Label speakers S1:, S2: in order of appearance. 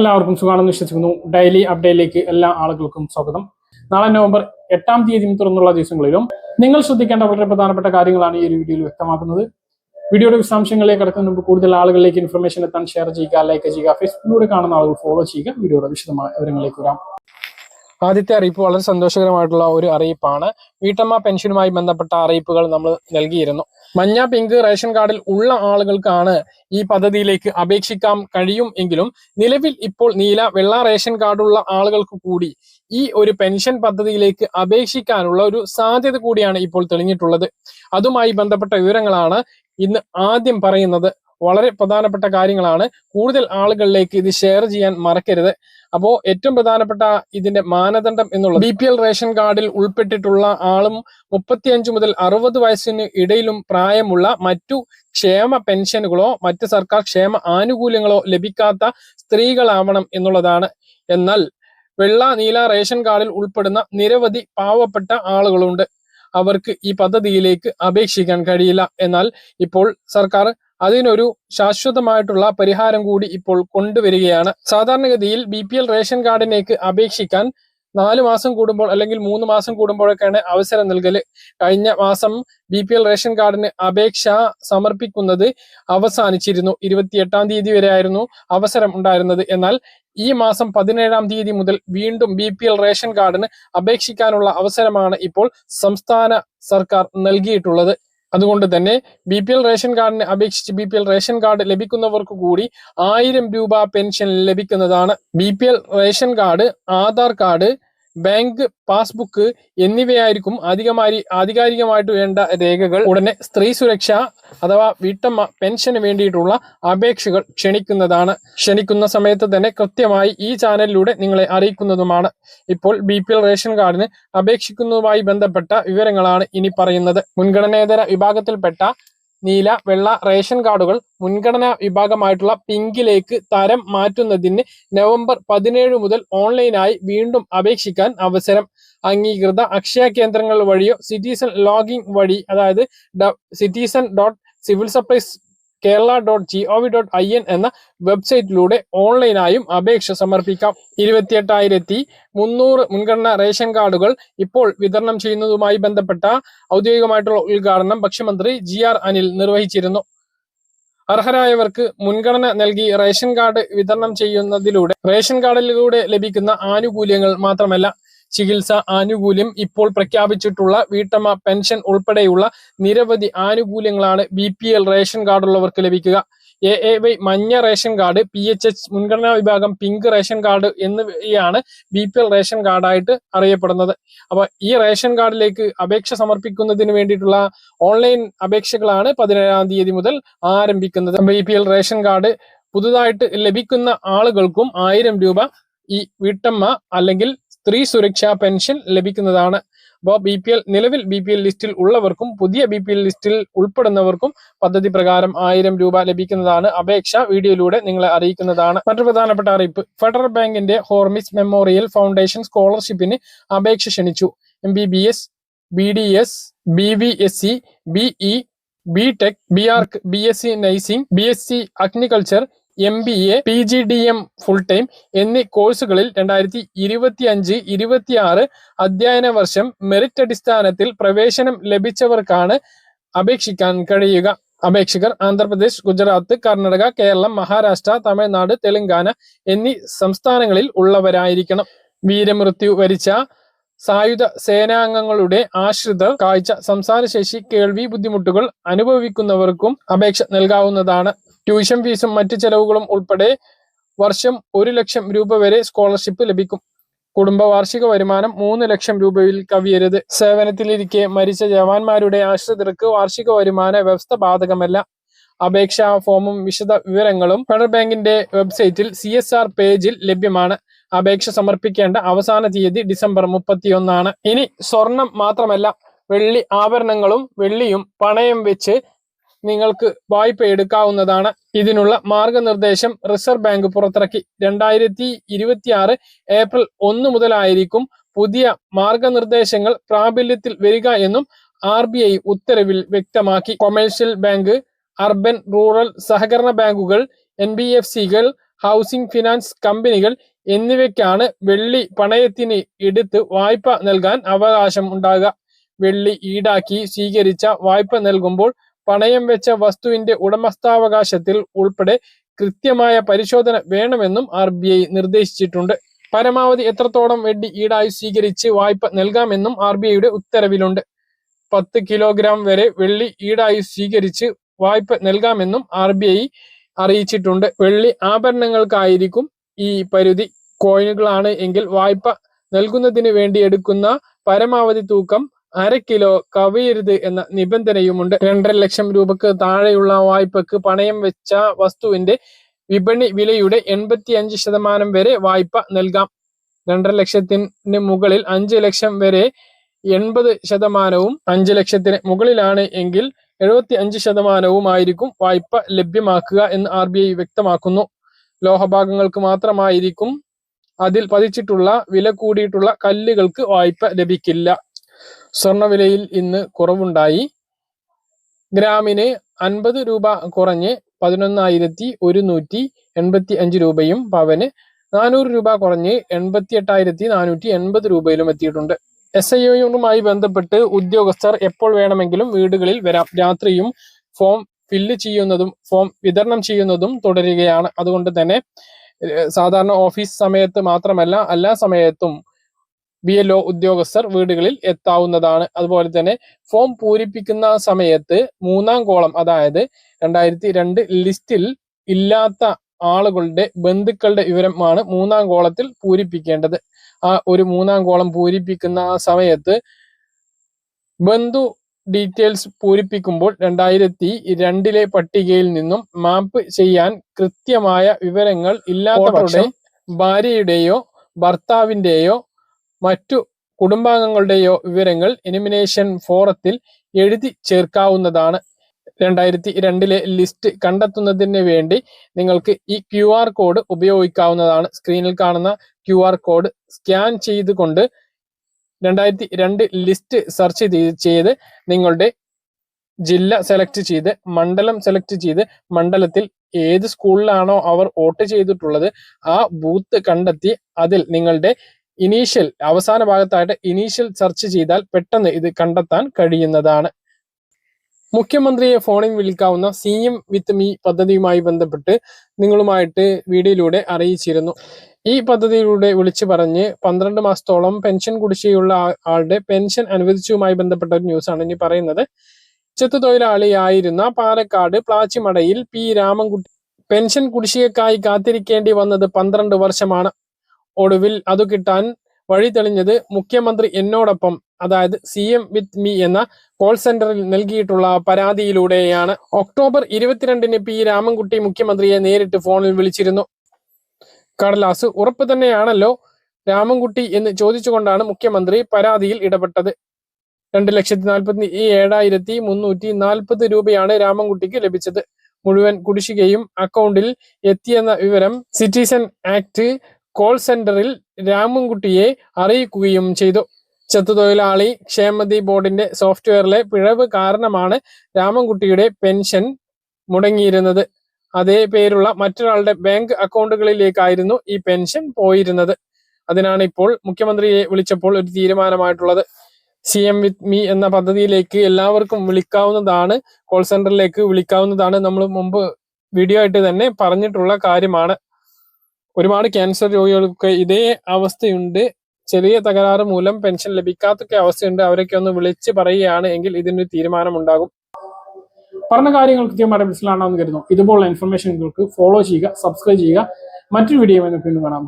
S1: എല്ലാവർക്കും സുഖമാണെന്ന് വിശ്വസിക്കുന്നു. ഡെയിലി അപ്ഡേറ്റിലേക്ക് എല്ലാ ആളുകൾക്കും സ്വാഗതം. നാളെ നവംബർ എട്ടാം തീയതി തുറന്നുള്ള ദിവസങ്ങളിലും നിങ്ങൾ ശ്രദ്ധിക്കേണ്ട വളരെ പ്രധാനപ്പെട്ട കാര്യങ്ങളാണ് ഈ ഒരു വീഡിയോയിൽ വ്യക്തമാക്കുന്നത്. വീഡിയോയുടെ വിശദാംശങ്ങളിലേക്ക് കടക്കുന്നതിന് മുമ്പ് കൂടുതൽ ആളുകളിലേക്ക് ഇൻഫർമേഷൻ എത്താൻ ഷെയർ ചെയ്യുക ലൈക്ക് ചെയ്യുക ഫേസ്ബുക്കിലൂടെ കാണുന്ന ആളുകൾ ഫോളോ ചെയ്യുക. വീഡിയോയുടെ വിശദമായ വിവരങ്ങളിലേക്ക് വരാം. ആദ്യത്തെ അറിയിപ്പ് വളരെ സന്തോഷകരമായിട്ടുള്ള ഒരു അറിയിപ്പാണ്. വീട്ടമ്മ പെൻഷനുമായി ബന്ധപ്പെട്ട അറിയിപ്പുകൾ നമ്മൾ നൽകിയിരുന്നു. മഞ്ഞ പിങ്ക് റേഷൻ കാർഡിൽ ഉള്ള ആളുകൾക്കാണ് ഈ പദ്ധതിയിലേക്ക് അപേക്ഷിക്കാൻ കഴിയും എങ്കിലും നിലവിൽ ഇപ്പോൾ നീല വെള്ള റേഷൻ കാർഡുള്ള ആളുകൾക്ക് കൂടി ഈ ഒരു പെൻഷൻ പദ്ധതിയിലേക്ക് അപേക്ഷിക്കാനുള്ള ഒരു സാധ്യത കൂടിയാണ് ഇപ്പോൾ തെളിഞ്ഞിട്ടുള്ളത്. അതുമായി ബന്ധപ്പെട്ട വിവരങ്ങളാണ് ഇന്ന് ആദ്യം പറയുന്നത്. വളരെ പ്രധാനപ്പെട്ട കാര്യങ്ങളാണ്. കൂടുതൽ ആളുകളിലേക്ക് ഇത് ഷെയർ ചെയ്യാൻ മറക്കരുത്. അപ്പോൾ ഏറ്റവും പ്രധാനപ്പെട്ട ഇതിന്റെ മാനദണ്ഡം എന്നുള്ളത് ബി പി എൽ റേഷൻ കാർഡിൽ ഉൾപ്പെട്ടിട്ടുള്ള ആളും മുപ്പത്തിയഞ്ച് മുതൽ അറുപത് വയസ്സിന് ഇടയിലും പ്രായമുള്ള മറ്റു ക്ഷേമ പെൻഷനുകളോ മറ്റ് സർക്കാർ ക്ഷേമ ആനുകൂല്യങ്ങളോ ലഭിക്കാത്ത സ്ത്രീകളാവണം എന്നുള്ളതാണ്. എന്നാൽ വെള്ള നീല റേഷൻ കാർഡിൽ ഉൾപ്പെടുന്ന നിരവധി പാവപ്പെട്ട ആളുകളുണ്ട്. അവർക്ക് ഈ പദ്ധതിയിലേക്ക് അപേക്ഷിക്കാൻ കഴിയില്ല. എന്നാൽ ഇപ്പോൾ സർക്കാർ അതിനൊരു ശാശ്വതമായിട്ടുള്ള പരിഹാരം കൂടി ഇപ്പോൾ കൊണ്ടുവരികയാണ്. സാധാരണഗതിയിൽ ബി പി എൽ റേഷൻ കാർഡിനേക്ക് അപേക്ഷിക്കാൻ നാല് മാസം കൂടുമ്പോൾ അല്ലെങ്കിൽ മൂന്ന് മാസം കൂടുമ്പോഴൊക്കെയാണ് അവസരം നൽകൽ. കഴിഞ്ഞ മാസം ബി പി എൽ റേഷൻ കാർഡിന് അപേക്ഷ സമർപ്പിക്കുന്നത് അവസാനിച്ചിരുന്നു. ഇരുപത്തിയെട്ടാം തീയതി വരെ ആയിരുന്നു അവസരം ഉണ്ടായിരുന്നത്. എന്നാൽ ഈ മാസം പതിനേഴാം തീയതി മുതൽ വീണ്ടും ബി പി എൽ റേഷൻ കാർഡിന് അപേക്ഷിക്കാനുള്ള അവസരമാണ് ഇപ്പോൾ സംസ്ഥാന സർക്കാർ നൽകിയിട്ടുള്ളത്. അതുകൊണ്ട് തന്നെ ബി പി എൽ റേഷൻ കാർഡിനെ അപേക്ഷിച്ച് B P L ration card ലഭിക്കുന്നവർക്ക് കൂടി ആയിരം രൂപ പെൻഷൻ ലഭിക്കുന്നതാണ് B P L ration card Aadhaar card bank passbook എന്നിവയായിരിക്കും അധികമായി ആധികാരികമായിട്ട് വേണ്ട രേഖകൾ. ഉടനെ സ്ത്രീ സുരക്ഷ അഥവാ വീട്ടമ്മ പെൻഷന് വേണ്ടിയിട്ടുള്ള അപേക്ഷകൾ ക്ഷണിക്കുന്നതാണ്. ക്ഷണിക്കുന്ന സമയത്ത് തന്നെ കൃത്യമായി ഈ ചാനലിലൂടെ നിങ്ങളെ അറിയിക്കുന്നതുമാണ്. ഇപ്പോൾ ബി പി എൽ റേഷൻ കാർഡിന് അപേക്ഷിക്കുന്നതുമായി ബന്ധപ്പെട്ട വിവരങ്ങളാണ് ഇനി പറയുന്നത്. മുൻഗണനേതര വിഭാഗത്തിൽപ്പെട്ട നീല വെള്ള റേഷൻ കാർഡുകൾ മുൻഗണനാ വിഭാഗമായിട്ടുള്ള പിങ്കിലേക്ക് തരം മാറ്റുന്നതിന് നവംബർ പതിനേഴ് മുതൽ ഓൺലൈനായി വീണ്ടും അപേക്ഷിക്കാൻ അവസരം. അംഗീകൃത അക്ഷയ കേന്ദ്രങ്ങൾ വഴിയോ സിറ്റിസൺ ലോഗിൻ വഴി അതായത് citizen dot civil supplies Kerala dot G O V dot I N എന്ന വെബ്സൈറ്റിലൂടെ ഓൺലൈനായും അപേക്ഷ സമർപ്പിക്കാം. ഇരുപത്തിയെട്ടായിരത്തി മുന്നൂറ് മുൻഗണന റേഷൻ കാർഡുകൾ ഇപ്പോൾ വിതരണം ചെയ്യുന്നതുമായി ബന്ധപ്പെട്ട ഔദ്യോഗികമായിട്ടുള്ള ഉദ്ഘാടനം ഭക്ഷ്യമന്ത്രി ജി ആർ അനിൽ നിർവഹിച്ചിരുന്നു. അർഹരായവർക്ക് മുൻഗണന നൽകി റേഷൻ കാർഡ് വിതരണം ചെയ്യുന്നതിലൂടെ റേഷൻ കാർഡിലൂടെ ലഭിക്കുന്ന ആനുകൂല്യങ്ങൾ മാത്രമല്ല ചികിത്സ ആനുകൂല്യം ഇപ്പോൾ പ്രഖ്യാപിച്ചിട്ടുള്ള വീട്ടമ്മ പെൻഷൻ ഉൾപ്പെടെയുള്ള നിരവധി ആനുകൂല്യങ്ങളാണ് ബി പി എൽ റേഷൻ കാർഡുള്ളവർക്ക് ലഭിക്കുക. എ എ വൈ മഞ്ഞ ration card P H H മുൻഗണനാ വിഭാഗം പിങ്ക് റേഷൻ കാർഡ് എന്നിവയാണ് ബി പി എൽ റേഷൻ കാർഡായിട്ട് അറിയപ്പെടുന്നത്. അപ്പൊ ഈ റേഷൻ കാർഡിലേക്ക് അപേക്ഷ സമർപ്പിക്കുന്നതിന് വേണ്ടിയിട്ടുള്ള ഓൺലൈൻ അപേക്ഷകളാണ് പതിനേഴാം തീയതി മുതൽ ആരംഭിക്കുന്നത്. B P L ration card പുതുതായിട്ട് ലഭിക്കുന്ന ആളുകൾക്കും ആയിരം രൂപ ഈ വീട്ടമ്മ അല്ലെങ്കിൽ സ്ത്രീ സുരക്ഷാ പെൻഷൻ ലഭിക്കുന്നതാണ്. അപ്പോൾ ബി പി എൽ നിലവിൽ ബി പി എൽ ലിസ്റ്റിൽ ഉള്ളവർക്കും പുതിയ ബി പി എൽ ലിസ്റ്റിൽ ഉൾപ്പെടുന്നവർക്കും പദ്ധതി പ്രകാരം ആയിരം രൂപ ലഭിക്കുന്നതാണ് അപേക്ഷ. വീഡിയോയിലൂടെ നിങ്ങളെ അറിയിക്കുന്നതാണ്. മറ്റൊരു പ്രധാനപ്പെട്ട അറിയിപ്പ്. ഫെഡറൽ ബാങ്കിന്റെ ഹോർമിസ് മെമ്മോറിയൽ ഫൗണ്ടേഷൻ സ്കോളർഷിപ്പിന് അപേക്ഷ ക്ഷണിച്ചു. M B B S B D S B V S C B E B tech B arch B S C nursing B S C agriculture M B A P G D M full time എന്നീ കോഴ്സുകളിൽ രണ്ടായിരത്തി ഇരുപത്തി അഞ്ച് ഇരുപത്തി ആറ് അധ്യയന വർഷം merit അടിസ്ഥാനത്തിൽ പ്രവേശനം ലഭിച്ചവർക്കാണ് അപേക്ഷിക്കാൻ കഴിയുക. അപേക്ഷകർ ആന്ധ്രാപ്രദേശ് ഗുജറാത്ത് കർണാടക കേരളം മഹാരാഷ്ട്ര തമിഴ്നാട് തെലങ്കാന എന്നീ സംസ്ഥാനങ്ങളിൽ ഉള്ളവരായിരിക്കണം. വീരമൃത്യു വരിച്ച സായുധ സേനാംഗങ്ങളുടെ ആശ്രിത കാഴ്ച സംസാരശേഷി കേൾവി ബുദ്ധിമുട്ടുകൾ അനുഭവിക്കുന്നവർക്കും അപേക്ഷ നൽകാവുന്നതാണ്. ട്യൂഷൻ ഫീസും മറ്റ് ചെലവുകളും ഉൾപ്പെടെ വർഷം ഒരു ലക്ഷം രൂപ വരെ സ്കോളർഷിപ്പ് ലഭിക്കും. കുടുംബ വാർഷിക വരുമാനം മൂന്ന് ലക്ഷം രൂപയിൽ കവിയരുത്. സേവനത്തിലിരിക്കെ മരിച്ച ജവാന്മാരുടെ ആശ്രിതർക്ക് വാർഷിക വരുമാന വ്യവസ്ഥ ബാധകമല്ല. അപേക്ഷാ ഫോമും വിശദ വിവരങ്ങളും ഫെഡറൽ ബാങ്കിന്റെ വെബ്സൈറ്റിൽ സി എസ് ആർ പേജിൽ ലഭ്യമാണ്. അപേക്ഷ സമർപ്പിക്കേണ്ട അവസാന തീയതി ഡിസംബർ മുപ്പത്തിയൊന്നാണ്. ഇനി സ്വർണം മാത്രമല്ല വെള്ളി ആഭരണങ്ങളും വെള്ളിയും പണയം വെച്ച് നിങ്ങൾക്ക് വായ്പ എടുക്കാവുന്നതാണ്. ഇതിനുള്ള മാർഗനിർദ്ദേശം റിസർവ് ബാങ്ക് പുറത്തിറക്കി. രണ്ടായിരത്തി ഇരുപത്തിയാറ് ഏപ്രിൽ ഒന്ന് മുതലായിരിക്കും പുതിയ മാർഗനിർദ്ദേശങ്ങൾ പ്രാബല്യത്തിൽ വരിക എന്നും ആർ ബി ഐ ഉത്തരവിൽ വ്യക്തമാക്കി. കൊമേഴ്ഷ്യൽ ബാങ്ക് അർബൻ റൂറൽ സഹകരണ ബാങ്കുകൾ എൻ ബി എഫ് സികൾ ഹൗസിംഗ് ഫിനാൻസ് കമ്പനികൾ എന്നിവയ്ക്കാണ് വെള്ളി പണയത്തിന് എടുത്ത് വായ്പ നൽകാൻ അവകാശം ഉണ്ടാകുക. വെള്ളി ഈടാക്കി സ്വീകരിച്ച വായ്പ നൽകുമ്പോൾ പണയം വെച്ച വസ്തുവിന്റെ ഉടമസ്ഥാവകാശത്തിൽ ഉൾപ്പെടെ കൃത്യമായ പരിശോധന വേണമെന്നും ആർ ബി ഐ നിർദ്ദേശിച്ചിട്ടുണ്ട്. പരമാവധി എത്രത്തോളം വെഡ്ഡി ഈടായി സ്വീകരിച്ച് വായ്പ നൽകാമെന്നും ആർ ബി ഐയുടെ ഉത്തരവിലുണ്ട്. പത്ത് കിലോഗ്രാം വരെ വെള്ളി ഈടായി സ്വീകരിച്ച് വായ്പ നൽകാമെന്നും ആർ ബി ഐ അറിയിച്ചിട്ടുണ്ട്. വെള്ളി ആഭരണങ്ങൾക്കായിരിക്കും ഈ പരിധി. കോയിനുകളാണ് എങ്കിൽ വായ്പ നൽകുന്നതിന് വേണ്ടി എടുക്കുന്ന പരമാവധി തൂക്കം അര കിലോ കവിയരുത് എന്ന നിബന്ധനയുമുണ്ട്. രണ്ടര ലക്ഷം രൂപക്ക് താഴെയുള്ള വായ്പക്ക് പണയം വെച്ച വസ്തുവിന്റെ വിപണി വിലയുടെ എൺപത്തി അഞ്ച് ശതമാനം വരെ വായ്പ നൽകാം. രണ്ടര ലക്ഷത്തിന് മുകളിൽ അഞ്ച് ലക്ഷം വരെ എൺപത് ശതമാനവും അഞ്ച് ലക്ഷത്തിന് മുകളിലാണ് എങ്കിൽ എഴുപത്തി അഞ്ച് ശതമാനവുമായിരിക്കും വായ്പ ലഭ്യമാക്കുക എന്ന് ആർ ബി ഐ വ്യക്തമാക്കുന്നു. ലോഹഭാഗങ്ങൾക്ക് മാത്രമായിരിക്കും അതിൽ പതിച്ചിട്ടുള്ള വില കൂടിയിട്ടുള്ള കല്ലുകൾക്ക് വായ്പ ലഭിക്കില്ല. സ്വർണവിലയിൽ ഇന്ന് കുറവുണ്ടായി. ഗ്രാമിന് അൻപത് രൂപ കുറഞ്ഞ് പതിനൊന്നായിരത്തി ഒരുന്നൂറ്റി എൺപത്തി അഞ്ച് രൂപയും പവന് നാനൂറ് രൂപ കുറഞ്ഞ് എൺപത്തി എട്ടായിരത്തി നാനൂറ്റി എൺപത് രൂപയിലും എത്തിയിട്ടുണ്ട്. എസ് ഐ ഒയുമായി ബന്ധപ്പെട്ട് ഉദ്യോഗസ്ഥർ എപ്പോൾ വേണമെങ്കിലും വീടുകളിൽ വരാം. രാത്രിയും ഫോം ഫില്ല് ചെയ്യുന്നതും ഫോം വിതരണം ചെയ്യുന്നതും തുടരുകയാണ്. അതുകൊണ്ട് തന്നെ സാധാരണ ഓഫീസ് സമയത്ത് മാത്രമല്ല എല്ലാ സമയത്തും ബി എൽ ഒ ഉദ്യോഗസ്ഥർ വീടുകളിൽ എത്താവുന്നതാണ്. അതുപോലെ തന്നെ ഫോം പൂരിപ്പിക്കുന്ന സമയത്ത് മൂന്നാം കോളം അതായത് രണ്ടായിരത്തി രണ്ട് ലിസ്റ്റിൽ ഇല്ലാത്ത ആളുകളുടെ ബന്ധുക്കളുടെ വിവരമാണ് മൂന്നാം കോളത്തിൽ പൂരിപ്പിക്കേണ്ടത്. ആ ഒരു മൂന്നാം കോളം പൂരിപ്പിക്കുന്ന സമയത്ത് ബന്ധു ഡീറ്റെയിൽസ് പൂരിപ്പിക്കുമ്പോൾ രണ്ടായിരത്തി രണ്ടിലെ പട്ടികയിൽ നിന്നും മാപ്പ് ചെയ്യാൻ കൃത്യമായ വിവരങ്ങൾ ഇല്ലാത്തവരുടെ ഭാര്യയുടെയോ ഭർത്താവിന്റെയോ മറ്റു കുടുംബാംഗങ്ങളുടെയോ വിവരങ്ങൾ എലിമിനേഷൻ ഫോറത്തിൽ എഴുതി ചേർക്കാവുന്നതാണ്. രണ്ടായിരത്തി രണ്ടിലെ ലിസ്റ്റ് കണ്ടെത്തുന്നതിന് വേണ്ടി നിങ്ങൾക്ക് ഈ ക്യു ആർ കോഡ് ഉപയോഗിക്കാവുന്നതാണ് സ്ക്രീനിൽ കാണുന്ന ക്യു ആർ കോഡ് സ്കാൻ ചെയ്തുകൊണ്ട് രണ്ടായിരത്തി രണ്ട് ലിസ്റ്റ് സെർച്ച് ചെയ്ത് നിങ്ങളുടെ ജില്ല സെലക്ട് ചെയ്ത് മണ്ഡലം സെലക്ട് ചെയ്ത് മണ്ഡലത്തിൽ ഏത് സ്കൂളിലാണോ അവർ വോട്ട് ചെയ്തിട്ടുള്ളത് ആ ബൂത്ത് കണ്ടെത്തി അതിൽ നിങ്ങളുടെ ഇനീഷ്യൽ അവസാന ഭാഗത്തായിട്ട് ഇനീഷ്യൽ സെർച്ച് ചെയ്താൽ പെട്ടെന്ന് ഇത് കണ്ടെത്താൻ കഴിയുന്നതാണ്. മുഖ്യമന്ത്രിയെ ഫോണിൽ വിളിക്കാവുന്ന സി എം വിത്ത് മീ പദ്ധതിയുമായി ബന്ധപ്പെട്ട് നിങ്ങളുമായിട്ട് വീഡിയോയിലൂടെ അറിയിച്ചിരുന്നു. ഈ പദ്ധതിയിലൂടെ വിളിച്ചു പറഞ്ഞ് പന്ത്രണ്ട് മാസത്തോളം പെൻഷൻ കുടിശ്ശികയുള്ള ആളുടെ പെൻഷൻ അനുവദിച്ചതുമായി ബന്ധപ്പെട്ട ഒരു ന്യൂസാണ് ഇനി പറയുന്നത്. ചെത്തുതൊഴിലാളിയായിരുന്ന പാലക്കാട് പ്ലാച്ചിമടയിൽ പി രാമൻകുട്ടി പെൻഷൻ കുടിശ്ശികക്കായി കാത്തിരിക്കേണ്ടി വന്നത് പന്ത്രണ്ട് വർഷമാണ്. ഒടുവിൽ അത് കിട്ടാൻ വഴി തെളിഞ്ഞത് മുഖ്യമന്ത്രി എന്നോടൊപ്പം അതായത് സി എം വിത്ത് മീ എന്ന കോൾ സെന്ററിൽ നൽകിയിട്ടുള്ള പരാതിയിലൂടെയാണ്. ഒക്ടോബർ ഇരുപത്തിരണ്ടിന് പി രാമൻകുട്ടി മുഖ്യമന്ത്രിയെ നേരിട്ട് ഫോണിൽ വിളിച്ചിരുന്നു. കടലാസ് ഉറപ്പ് തന്നെയാണല്ലോ രാമൻകുട്ടി എന്ന് ചോദിച്ചുകൊണ്ടാണ് മുഖ്യമന്ത്രി പരാതിയിൽ ഇടപെട്ടത്. രണ്ട് ലക്ഷത്തി നാൽപ്പത്തി ഏഴായിരത്തി മുന്നൂറ്റി നാൽപ്പത് രൂപയാണ് രാമൻകുട്ടിക്ക് ലഭിച്ചത്. മുഴുവൻ കുടിശ്ശികയും അക്കൗണ്ടിൽ എത്തിയെന്ന വിവരം സിറ്റിസൺ ആക്ട് കോൾ സെന്ററിൽ രാമൻകുട്ടിയെ അറിയിക്കുകയും ചെയ്തു. ചെത്തുതൊഴിലാളി ക്ഷേമതി ബോർഡിന്റെ സോഫ്റ്റ്വെയറിലെ പിഴവ് കാരണമാണ് രാമൻകുട്ടിയുടെ പെൻഷൻ മുടങ്ങിയിരുന്നത്. അതേ പേരുള്ള മറ്റൊരാളുടെ ബാങ്ക് അക്കൗണ്ടുകളിലേക്കായിരുന്നു ഈ പെൻഷൻ പോയിരുന്നത്. അതിനാണ് ഇപ്പോൾ മുഖ്യമന്ത്രിയെ വിളിച്ചപ്പോൾ ഒരു തീരുമാനമായിട്ടുള്ളത്. സി എം വിത്ത് മീ എന്ന പദ്ധതിയിലേക്ക് എല്ലാവർക്കും വിളിക്കാവുന്നതാണ് കോൾ സെന്ററിലേക്ക് വിളിക്കാവുന്നതാണ്. നമ്മൾ മുമ്പ് വീഡിയോ ആയിട്ട് തന്നെ പറഞ്ഞിട്ടുള്ള കാര്യമാണ്. ഒരുപാട് ക്യാൻസർ രോഗികൾക്ക് ഇതേ അവസ്ഥയുണ്ട്. ചെറിയ തകരാറ് മൂലം പെൻഷൻ ലഭിക്കാത്തൊക്കെ അവസ്ഥയുണ്ട്. അവരൊക്കെ ഒന്ന് വിളിച്ച് പറയുകയാണ് എങ്കിൽ ഇതിനൊരു തീരുമാനം ഉണ്ടാകും പറഞ്ഞ കാര്യങ്ങൾ കൃത്യമായിട്ട് മനസ്സിലാണെന്ന് കരുതുന്നു. ഇതുപോലുള്ള ഇൻഫർമേഷനുകൾക്ക് ഫോളോ ചെയ്യുക സബ്സ്ക്രൈബ് ചെയ്യുക. മറ്റൊരു വീഡിയോ കാണാൻ കാണാം.